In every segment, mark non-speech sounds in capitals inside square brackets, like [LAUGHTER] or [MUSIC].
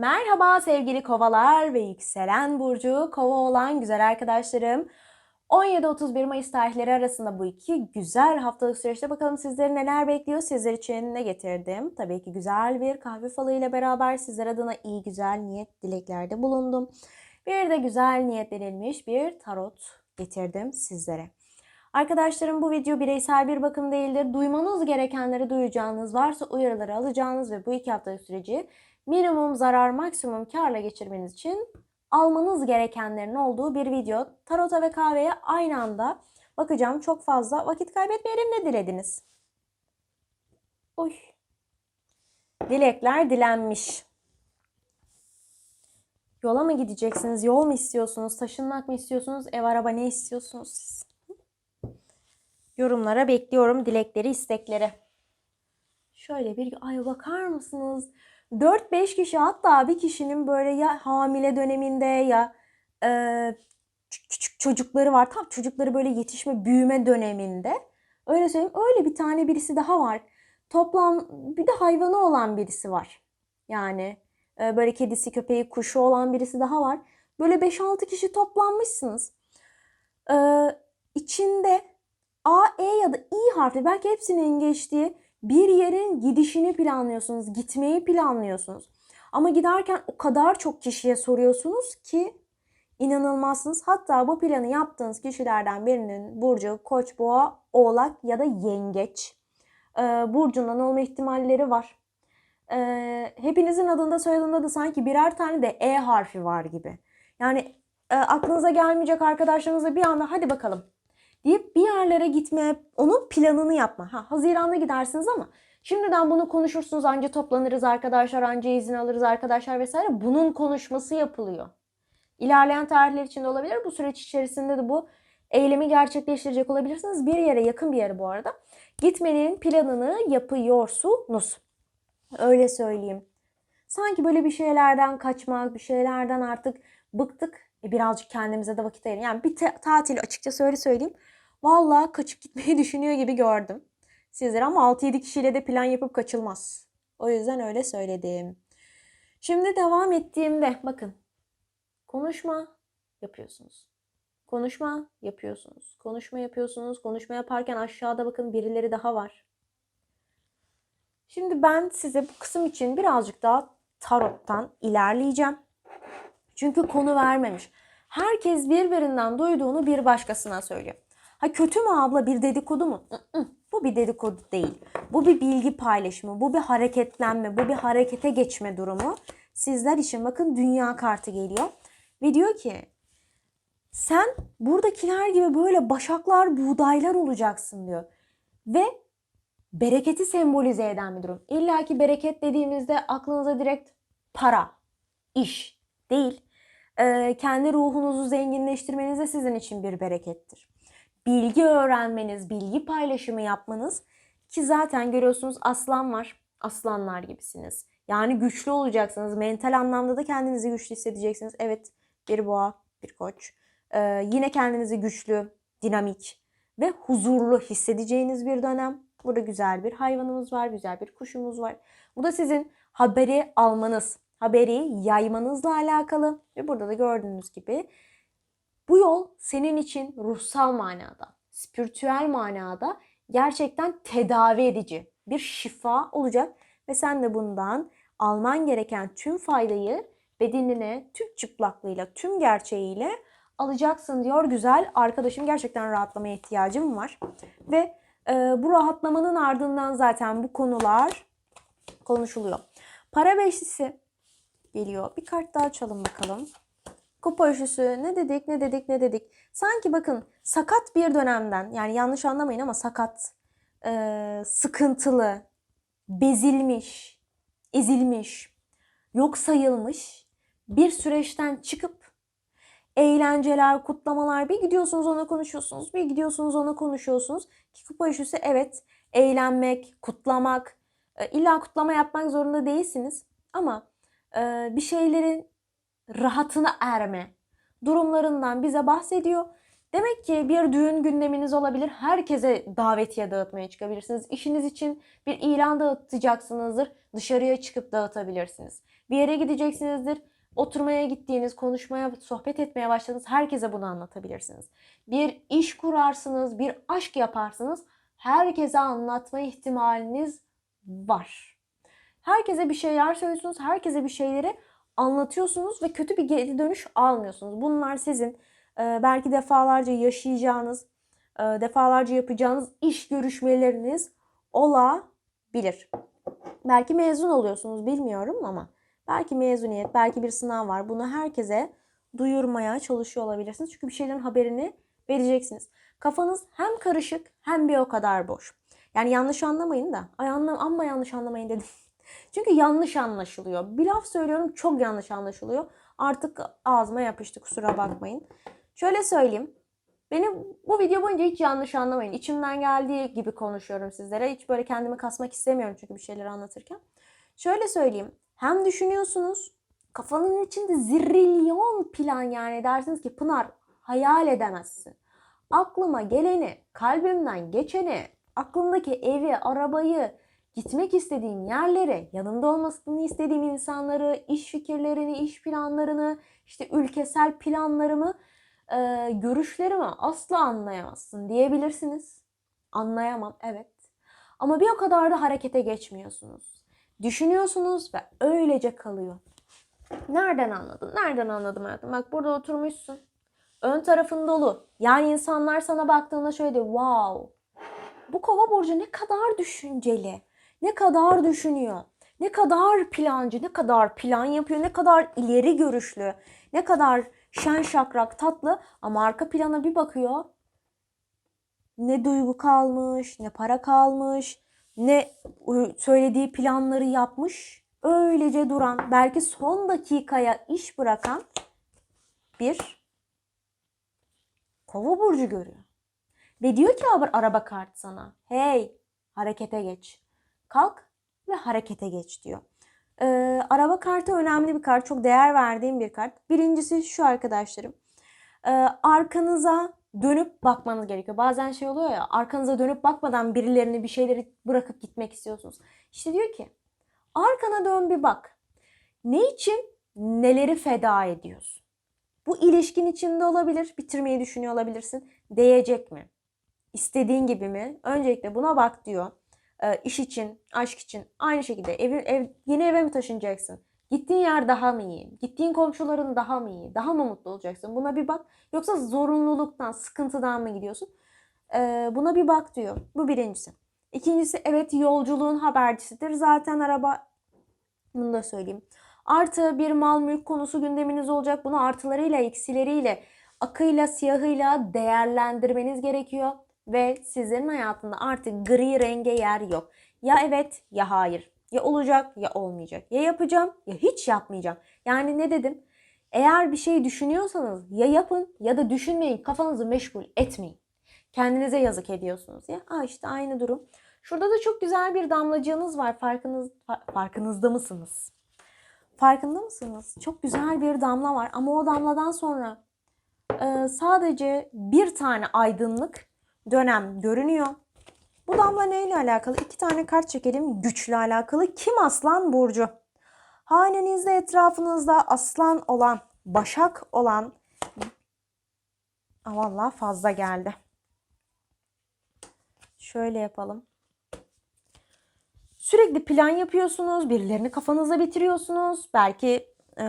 Merhaba sevgili kovalar ve yükselen burcu kova olan güzel arkadaşlarım. 17-31 Mayıs tarihleri arasında bu iki güzel haftalık süreçte bakalım sizleri neler bekliyor, sizler için ne getirdim. Tabii ki güzel bir kahve falı ile beraber sizler adına iyi güzel niyet dileklerde bulundum. Bir de güzel niyetlenilmiş bir tarot getirdim sizlere. Arkadaşlarım bu video bireysel bir bakım değildir. Duymanız gerekenleri duyacağınız, varsa uyarıları alacağınız ve bu iki haftalık süreci minimum zarar maksimum karla geçirmeniz için almanız gerekenlerin olduğu bir video. Tarota ve kahveye aynı anda bakacağım. Çok fazla vakit kaybetmeyelim ne dilediniz? Oy. Dilekler dilenmiş. Yola mı gideceksiniz? Yol mu istiyorsunuz? Taşınmak mı istiyorsunuz? Ev, araba ne istiyorsunuz siz? Yorumlara bekliyorum dilekleri, istekleri. Şöyle bir ay bakar mısınız? 4-5 kişi hatta bir kişinin böyle ya hamile döneminde ya e, küçük çocukları var. Tam çocukları böyle yetişme, büyüme döneminde. Öyle söyleyeyim. Öyle bir tane birisi daha var. Toplam bir de hayvanı olan birisi var. Yani e, böyle kedisi, köpeği, kuşu olan birisi daha var. Böyle 5-6 kişi toplanmışsınız. E, içinde A, E ya da İ harfi belki hepsinin geçtiği bir yerin gidişini planlıyorsunuz, gitmeyi planlıyorsunuz. Ama giderken o kadar çok kişiye soruyorsunuz ki inanılmazsınız. Hatta bu planı yaptığınız kişilerden birinin burcu Koç, Boğa, Oğlak ya da Yengeç e, burcundan olma ihtimalleri var. E, hepinizin adında soyadında da sanki birer tane de E harfi var gibi. Yani e, aklınıza gelmeyecek arkadaşlarınızla bir anda hadi bakalım deyip bir yerlere gitmeye, onun planını yapma. Ha, Haziran'da gidersiniz ama şimdiden bunu konuşursunuz anca toplanırız arkadaşlar, anca izin alırız arkadaşlar vesaire. Bunun konuşması yapılıyor. İlerleyen tarihler içinde olabilir. Bu süreç içerisinde de bu eylemi gerçekleştirecek olabilirsiniz. Bir yere yakın bir yere bu arada. Gitmenin planını yapıyorsunuz. Öyle söyleyeyim. Sanki böyle bir şeylerden kaçmak, bir şeylerden artık bıktık. E birazcık kendimize de vakit ayırın. Yani bir tatil açıkçası öyle söyleyeyim. Vallahi kaçıp gitmeyi [LAUGHS] düşünüyor gibi gördüm sizleri ama 6-7 kişiyle de plan yapıp kaçılmaz. O yüzden öyle söyledim. Şimdi devam ettiğimde bakın konuşma yapıyorsunuz. Konuşma yapıyorsunuz. Konuşma yapıyorsunuz. Konuşma yaparken aşağıda bakın birileri daha var. Şimdi ben size bu kısım için birazcık daha tarottan ilerleyeceğim. Çünkü konu vermemiş. Herkes birbirinden duyduğunu bir başkasına söylüyor. Ha kötü mü abla bir dedikodu mu? Bu bir dedikodu değil. Bu bir bilgi paylaşımı, bu bir hareketlenme, bu bir harekete geçme durumu. Sizler için bakın dünya kartı geliyor. Ve diyor ki sen buradakiler gibi böyle başaklar, buğdaylar olacaksın diyor. Ve bereketi sembolize eden bir durum. İlla ki bereket dediğimizde aklınıza direkt para, iş değil. Ee, kendi ruhunuzu zenginleştirmeniz de sizin için bir berekettir bilgi öğrenmeniz, bilgi paylaşımı yapmanız ki zaten görüyorsunuz aslan var. Aslanlar gibisiniz. Yani güçlü olacaksınız. Mental anlamda da kendinizi güçlü hissedeceksiniz. Evet bir boğa, bir koç. Ee, yine kendinizi güçlü, dinamik ve huzurlu hissedeceğiniz bir dönem. Burada güzel bir hayvanımız var, güzel bir kuşumuz var. Bu da sizin haberi almanız, haberi yaymanızla alakalı. Ve burada da gördüğünüz gibi bu yol senin için ruhsal manada, spiritüel manada gerçekten tedavi edici bir şifa olacak ve sen de bundan alman gereken tüm faydayı bedenine tüm çıplaklığıyla, tüm gerçeğiyle alacaksın diyor güzel arkadaşım. Gerçekten rahatlamaya ihtiyacım var. Ve e, bu rahatlamanın ardından zaten bu konular konuşuluyor. Para beşlisi geliyor. Bir kart daha açalım bakalım. Kupa üçlüsü ne dedik ne dedik ne dedik. Sanki bakın sakat bir dönemden yani yanlış anlamayın ama sakat, e, sıkıntılı, bezilmiş, ezilmiş, yok sayılmış bir süreçten çıkıp eğlenceler, kutlamalar bir gidiyorsunuz ona konuşuyorsunuz, bir gidiyorsunuz ona konuşuyorsunuz. Ki kupa üçlüsü evet eğlenmek, kutlamak, e, illa kutlama yapmak zorunda değilsiniz ama e, bir şeylerin rahatına erme durumlarından bize bahsediyor. Demek ki bir düğün gündeminiz olabilir. Herkese davetiye dağıtmaya çıkabilirsiniz. İşiniz için bir ilan dağıtacaksınızdır. Dışarıya çıkıp dağıtabilirsiniz. Bir yere gideceksinizdir. Oturmaya gittiğiniz, konuşmaya, sohbet etmeye başladığınız herkese bunu anlatabilirsiniz. Bir iş kurarsınız, bir aşk yaparsınız. Herkese anlatma ihtimaliniz var. Herkese bir şeyler söylüyorsunuz, herkese bir şeyleri anlatıyorsunuz ve kötü bir geri dönüş almıyorsunuz. Bunlar sizin e, belki defalarca yaşayacağınız, e, defalarca yapacağınız iş görüşmeleriniz olabilir. Belki mezun oluyorsunuz bilmiyorum ama belki mezuniyet, belki bir sınav var. Bunu herkese duyurmaya çalışıyor olabilirsiniz. Çünkü bir şeylerin haberini vereceksiniz. Kafanız hem karışık hem bir o kadar boş. Yani yanlış anlamayın da. Ay anlam amma yanlış anlamayın dedim. Çünkü yanlış anlaşılıyor. Bir laf söylüyorum çok yanlış anlaşılıyor. Artık ağzıma yapıştı kusura bakmayın. Şöyle söyleyeyim. Beni bu video boyunca hiç yanlış anlamayın. İçimden geldiği gibi konuşuyorum sizlere. Hiç böyle kendimi kasmak istemiyorum çünkü bir şeyleri anlatırken. Şöyle söyleyeyim. Hem düşünüyorsunuz. Kafanın içinde zirrilyon plan yani dersiniz ki Pınar hayal edemezsin. Aklıma geleni, kalbimden geçeni, aklımdaki evi, arabayı, gitmek istediğim yerleri, yanımda olmasını istediğim insanları, iş fikirlerini, iş planlarını, işte ülkesel planlarımı, e, görüşlerimi asla anlayamazsın diyebilirsiniz. Anlayamam, evet. Ama bir o kadar da harekete geçmiyorsunuz. Düşünüyorsunuz ve öylece kalıyor. Nereden anladın? Nereden anladım hayatım? Bak burada oturmuşsun. Ön tarafın dolu. Yani insanlar sana baktığında şöyle diyor. Wow. Bu kova burcu ne kadar düşünceli. Ne kadar düşünüyor. Ne kadar plancı, ne kadar plan yapıyor, ne kadar ileri görüşlü, ne kadar şen şakrak tatlı ama arka plana bir bakıyor. Ne duygu kalmış, ne para kalmış, ne söylediği planları yapmış. Öylece duran, belki son dakikaya iş bırakan bir kova burcu görüyor. Ve diyor ki araba kart sana. Hey harekete geç. Kalk ve harekete geç diyor. Ee, araba kartı önemli bir kart. Çok değer verdiğim bir kart. Birincisi şu arkadaşlarım. Ee, arkanıza dönüp bakmanız gerekiyor. Bazen şey oluyor ya arkanıza dönüp bakmadan birilerini bir şeyleri bırakıp gitmek istiyorsunuz. İşte diyor ki arkana dön bir bak. Ne için neleri feda ediyorsun? Bu ilişkin içinde olabilir. Bitirmeyi düşünüyor olabilirsin. Değecek mi? İstediğin gibi mi? Öncelikle buna bak diyor. E, iş için, aşk için aynı şekilde ev, ev, yeni eve mi taşınacaksın? Gittiğin yer daha mı iyi? Gittiğin komşuların daha mı iyi? Daha mı mutlu olacaksın? Buna bir bak. Yoksa zorunluluktan, sıkıntıdan mı gidiyorsun? E, buna bir bak diyor. Bu birincisi. İkincisi evet yolculuğun habercisidir. Zaten araba bunu da söyleyeyim. Artı bir mal mülk konusu gündeminiz olacak. Bunu artılarıyla, eksileriyle, akıyla, siyahıyla değerlendirmeniz gerekiyor ve sizlerin hayatında artık gri renge yer yok. Ya evet ya hayır. Ya olacak ya olmayacak. Ya yapacağım ya hiç yapmayacağım. Yani ne dedim? Eğer bir şey düşünüyorsanız ya yapın ya da düşünmeyin. Kafanızı meşgul etmeyin. Kendinize yazık ediyorsunuz ya. Aa işte aynı durum. Şurada da çok güzel bir damlacığınız var. Farkınız farkınızda mısınız? Farkında mısınız? Çok güzel bir damla var ama o damladan sonra sadece bir tane aydınlık dönem görünüyor. Bu damla neyle alakalı? İki tane kart çekelim. Güçle alakalı. Kim aslan burcu? Hanenizde etrafınızda aslan olan, başak olan Valla fazla geldi. Şöyle yapalım. Sürekli plan yapıyorsunuz. Birilerini kafanızda bitiriyorsunuz. Belki e,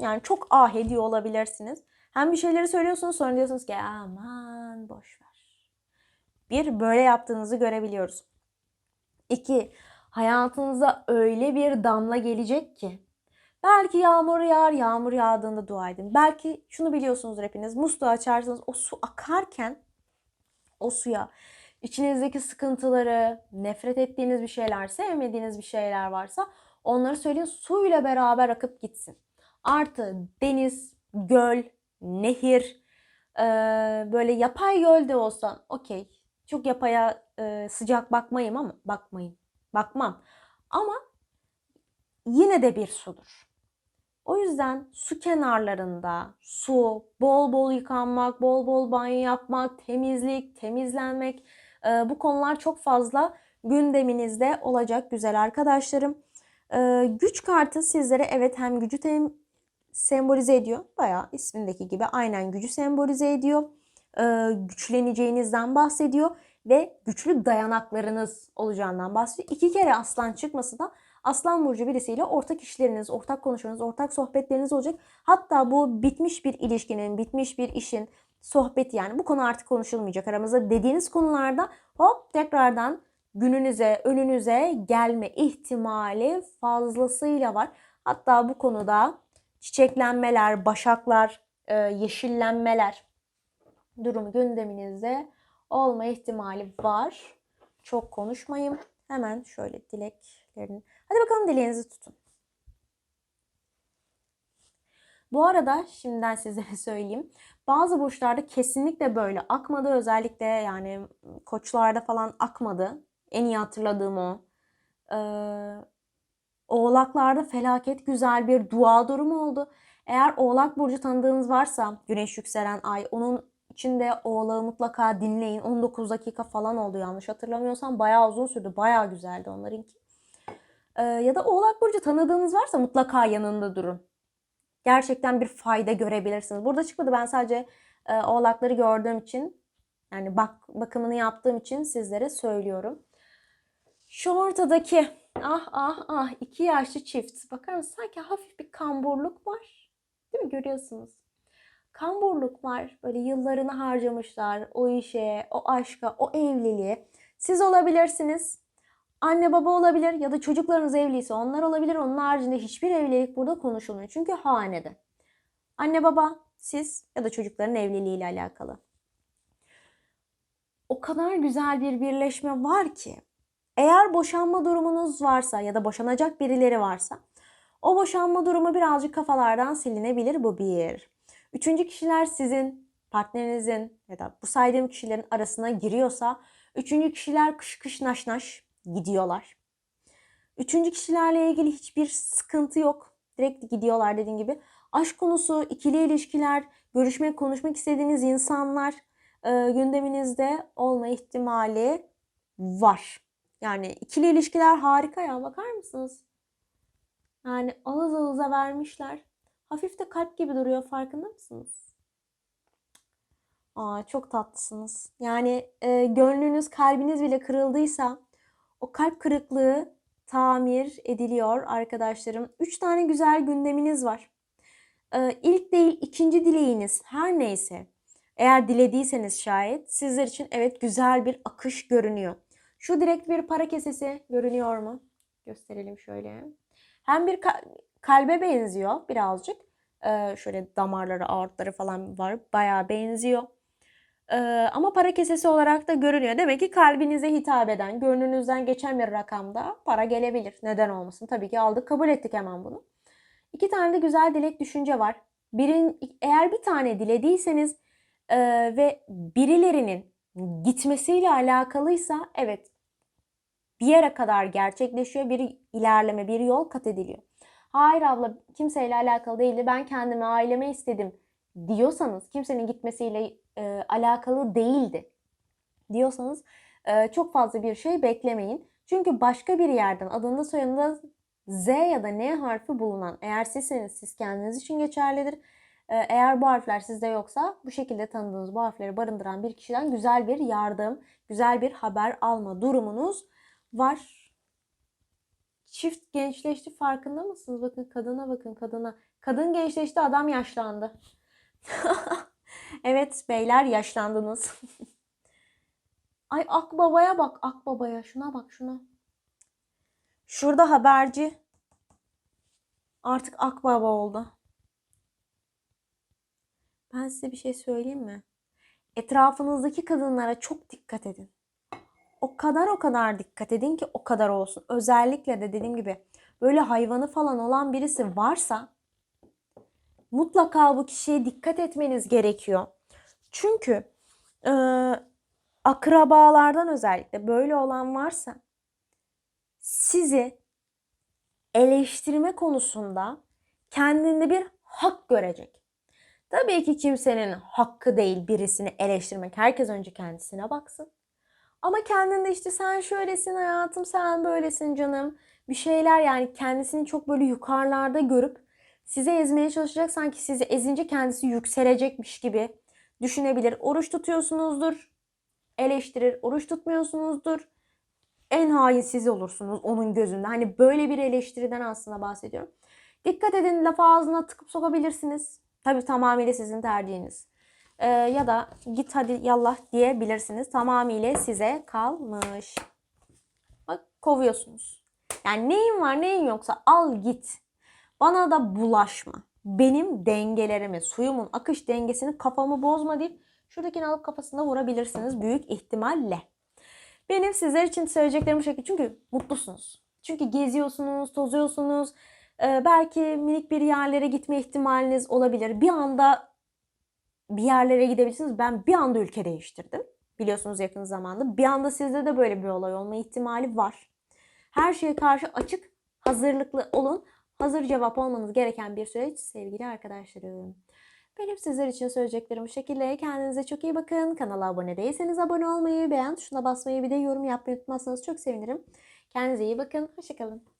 yani çok ah ediyor olabilirsiniz. Hem bir şeyleri söylüyorsunuz sonra diyorsunuz ki aman boş ver. Bir, böyle yaptığınızı görebiliyoruz. İki, hayatınıza öyle bir damla gelecek ki belki yağmur yağar, yağmur yağdığında dua edin. Belki şunu biliyorsunuz hepiniz, musluğu açarsınız o su akarken o suya içinizdeki sıkıntıları, nefret ettiğiniz bir şeyler, sevmediğiniz bir şeyler varsa onları söyleyin suyla beraber akıp gitsin. Artı deniz, göl, nehir, böyle yapay göl de olsa okey çok yapaya e, sıcak bakmayayım ama bakmayın. Bakmam. Ama yine de bir sudur. O yüzden su kenarlarında su, bol bol yıkanmak, bol bol banyo yapmak, temizlik, temizlenmek e, bu konular çok fazla gündeminizde olacak güzel arkadaşlarım. Ee, güç kartı sizlere evet hem gücü tem- sembolize ediyor. Bayağı ismindeki gibi aynen gücü sembolize ediyor. Ee, güçleneceğinizden bahsediyor ve güçlü dayanaklarınız olacağından bahsediyor. İki kere aslan çıkması da aslan burcu birisiyle ortak işleriniz, ortak konuşmanız, ortak sohbetleriniz olacak. Hatta bu bitmiş bir ilişkinin, bitmiş bir işin sohbeti yani bu konu artık konuşulmayacak aramızda dediğiniz konularda hop tekrardan gününüze, önünüze gelme ihtimali fazlasıyla var. Hatta bu konuda çiçeklenmeler, başaklar, e, yeşillenmeler durumu gündeminizde olma ihtimali var. Çok konuşmayayım. Hemen şöyle dileklerini. Hadi bakalım dileğinizi tutun. Bu arada şimdiden sizlere [LAUGHS] söyleyeyim. Bazı burçlarda kesinlikle böyle akmadı. Özellikle yani koçlarda falan akmadı. En iyi hatırladığım o. Ee, oğlaklarda felaket güzel bir dua durumu oldu. Eğer oğlak burcu tanıdığınız varsa güneş yükselen ay onun içinde oğlağı mutlaka dinleyin. 19 dakika falan oldu yanlış hatırlamıyorsam. Bayağı uzun sürdü. Bayağı güzeldi onlarınki. Ee, ya da oğlak burcu tanıdığınız varsa mutlaka yanında durun. Gerçekten bir fayda görebilirsiniz. Burada çıkmadı ben sadece e, oğlakları gördüğüm için yani bak bakımını yaptığım için sizlere söylüyorum. Şu ortadaki ah ah ah iki yaşlı çift. Bakar mısınız? Sanki hafif bir kamburluk var. Değil mi? Görüyorsunuz. Kamburluk var. Böyle yıllarını harcamışlar o işe, o aşka, o evliliğe. Siz olabilirsiniz. Anne baba olabilir ya da çocuklarınız evliyse onlar olabilir. Onun haricinde hiçbir evlilik burada konuşulmuyor. Çünkü hanede. Anne baba, siz ya da çocukların evliliğiyle alakalı. O kadar güzel bir birleşme var ki eğer boşanma durumunuz varsa ya da boşanacak birileri varsa o boşanma durumu birazcık kafalardan silinebilir bu bir. Üçüncü kişiler sizin partnerinizin ya da bu saydığım kişilerin arasına giriyorsa üçüncü kişiler kış kış naş naş gidiyorlar. Üçüncü kişilerle ilgili hiçbir sıkıntı yok. Direkt gidiyorlar dediğim gibi. Aşk konusu, ikili ilişkiler, görüşmek, konuşmak istediğiniz insanlar e, gündeminizde olma ihtimali var. Yani ikili ilişkiler harika ya bakar mısınız? Yani ağız ağıza vermişler. Hafif de kalp gibi duruyor farkında mısınız? Aa, çok tatlısınız. Yani e, gönlünüz, kalbiniz bile kırıldıysa o kalp kırıklığı tamir ediliyor arkadaşlarım. Üç tane güzel gündeminiz var. Ee, ilk değil ikinci dileğiniz her neyse. Eğer dilediyseniz şayet sizler için evet güzel bir akış görünüyor. Şu direkt bir para kesesi görünüyor mu? Gösterelim şöyle. Hem bir ka- kalbe benziyor birazcık. Ee, şöyle damarları, aortları falan var. Bayağı benziyor. Ee, ama para kesesi olarak da görünüyor. Demek ki kalbinize hitap eden, gönlünüzden geçen bir rakamda para gelebilir. Neden olmasın? Tabii ki aldık, kabul ettik hemen bunu. İki tane de güzel dilek düşünce var. Birin, eğer bir tane dilediyseniz e, ve birilerinin gitmesiyle alakalıysa evet bir yere kadar gerçekleşiyor. Bir ilerleme, bir yol kat ediliyor. Hayır abla kimseyle alakalı değildi. Ben kendime, aileme istedim diyorsanız kimsenin gitmesiyle e, alakalı değildi diyorsanız e, çok fazla bir şey beklemeyin. Çünkü başka bir yerden adında soyadında Z ya da N harfi bulunan eğer sizseniz siz kendiniz için geçerlidir. E, eğer bu harfler sizde yoksa bu şekilde tanıdığınız bu harfleri barındıran bir kişiden güzel bir yardım, güzel bir haber alma durumunuz var. Çift gençleşti farkında mısınız? Bakın kadına bakın kadına. Kadın gençleşti adam yaşlandı. [LAUGHS] evet beyler yaşlandınız. [LAUGHS] Ay Akbaba'ya bak Akbaba'ya şuna bak şuna. Şurada haberci artık Akbaba oldu. Ben size bir şey söyleyeyim mi? Etrafınızdaki kadınlara çok dikkat edin. O kadar o kadar dikkat edin ki o kadar olsun. Özellikle de dediğim gibi böyle hayvanı falan olan birisi varsa mutlaka bu kişiye dikkat etmeniz gerekiyor. Çünkü e, akrabalardan özellikle böyle olan varsa sizi eleştirme konusunda kendinde bir hak görecek. Tabii ki kimsenin hakkı değil birisini eleştirmek. Herkes önce kendisine baksın. Ama kendinde işte sen şöylesin hayatım, sen böylesin canım. bir şeyler yani kendisini çok böyle yukarılarda görüp size ezmeye çalışacak sanki sizi ezince kendisi yükselecekmiş gibi düşünebilir. Oruç tutuyorsunuzdur, eleştirir. Oruç tutmuyorsunuzdur, en hain siz olursunuz onun gözünde. Hani böyle bir eleştiriden aslında bahsediyorum. Dikkat edin lafı ağzına tıkıp sokabilirsiniz. Tabii tamamıyla sizin tercihiniz. Ee, ya da git hadi yallah diyebilirsiniz. Tamamıyla size kalmış. Bak kovuyorsunuz. Yani neyin var neyin yoksa al git. Bana da bulaşma. Benim dengelerimi, suyumun akış dengesini kafamı bozma deyip şuradakini alıp kafasına vurabilirsiniz büyük ihtimalle. Benim sizler için söyleyeceklerim bu şekilde. Çünkü mutlusunuz. Çünkü geziyorsunuz, tozuyorsunuz. Ee, belki minik bir yerlere gitme ihtimaliniz olabilir. Bir anda bir yerlere gidebilirsiniz. Ben bir anda ülke değiştirdim. Biliyorsunuz yakın zamanda. Bir anda sizde de böyle bir olay olma ihtimali var. Her şeye karşı açık, hazırlıklı olun. Hazır cevap olmanız gereken bir süreç sevgili arkadaşlarım. Benim sizler için söyleyeceklerim bu şekilde. Kendinize çok iyi bakın. Kanala abone değilseniz abone olmayı, beğen tuşuna basmayı bir de yorum yapmayı unutmazsanız çok sevinirim. Kendinize iyi bakın. Hoşçakalın.